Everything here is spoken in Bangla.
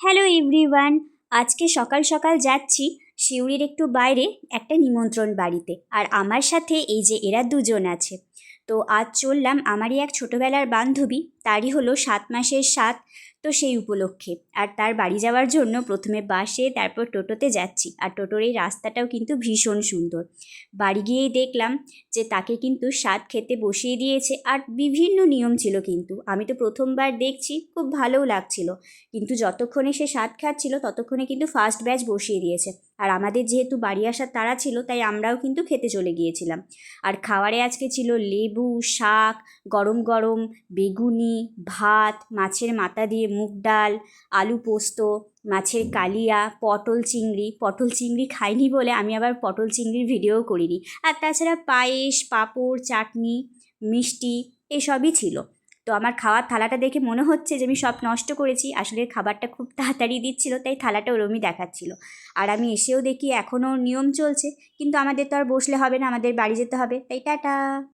হ্যালো এভরিওয়ান আজকে সকাল সকাল যাচ্ছি শিউরির একটু বাইরে একটা নিমন্ত্রণ বাড়িতে। আর আমার সাথে এই যে এরা দুজন আছে। তো আজ চললাম, আমারই এক ছোটোবেলার বান্ধবী তারই হলো সাত মাসের সাত তো সেই উপলক্ষে। আর তার বাড়ি যাওয়ার জন্য প্রথমে বাসে, তারপর টোটোতে যাচ্ছি। আর টোটোর এই রাস্তাটাও কিন্তু ভীষণ সুন্দর। বাড়ি গিয়েই দেখলাম যে তাকে কিন্তু স্বাদ খেতে বসিয়ে দিয়েছে। আর বিভিন্ন নিয়ম ছিল কিন্তু। আমি তো প্রথমবার দেখছি, খুব ভালোও লাগছিল। কিন্তু যতক্ষণে সে স্বাদ খাচ্ছিল, ততক্ষণে কিন্তু ফার্স্ট ব্যাচ বসিয়ে দিয়েছে। আর আমাদের যেহেতু বাড়ি আসার তাড়া ছিল, তাই আমরাও কিন্তু খেতে চলে গিয়েছিলাম। আর খাওয়ারে আজকে ছিল লেবু, শাক, গরম গরম, বেগুনি ভাত, মাছের মাথা দিয়ে মুগ ডাল, আলু পোস্ত, মাছের কালিয়া, পটল চিংড়ি। পটল চিংড়ি খাইনি বলে আমি আবার পটল চিংড়ির ভিডিও করিনি। আর তাছাড়া পায়েস, পাঁপড়, চাটনি, মিষ্টি এসবই ছিল। তো আমার খাওয়ার থালাটা দেখে মনে হচ্ছে যে আমি সব নষ্ট করেছি। আসলে খাবারটা খুব তাড়াতাড়ি দিচ্ছিল, তাই থালাটা ওরমই দেখাচ্ছিল। আর আমি এসেও দেখি এখনও নিয়ম চলছে, কিন্তু আমাদের তো আর বসলে হবে না, আমাদের বাড়ি যেতে হবে। তাই টাটা!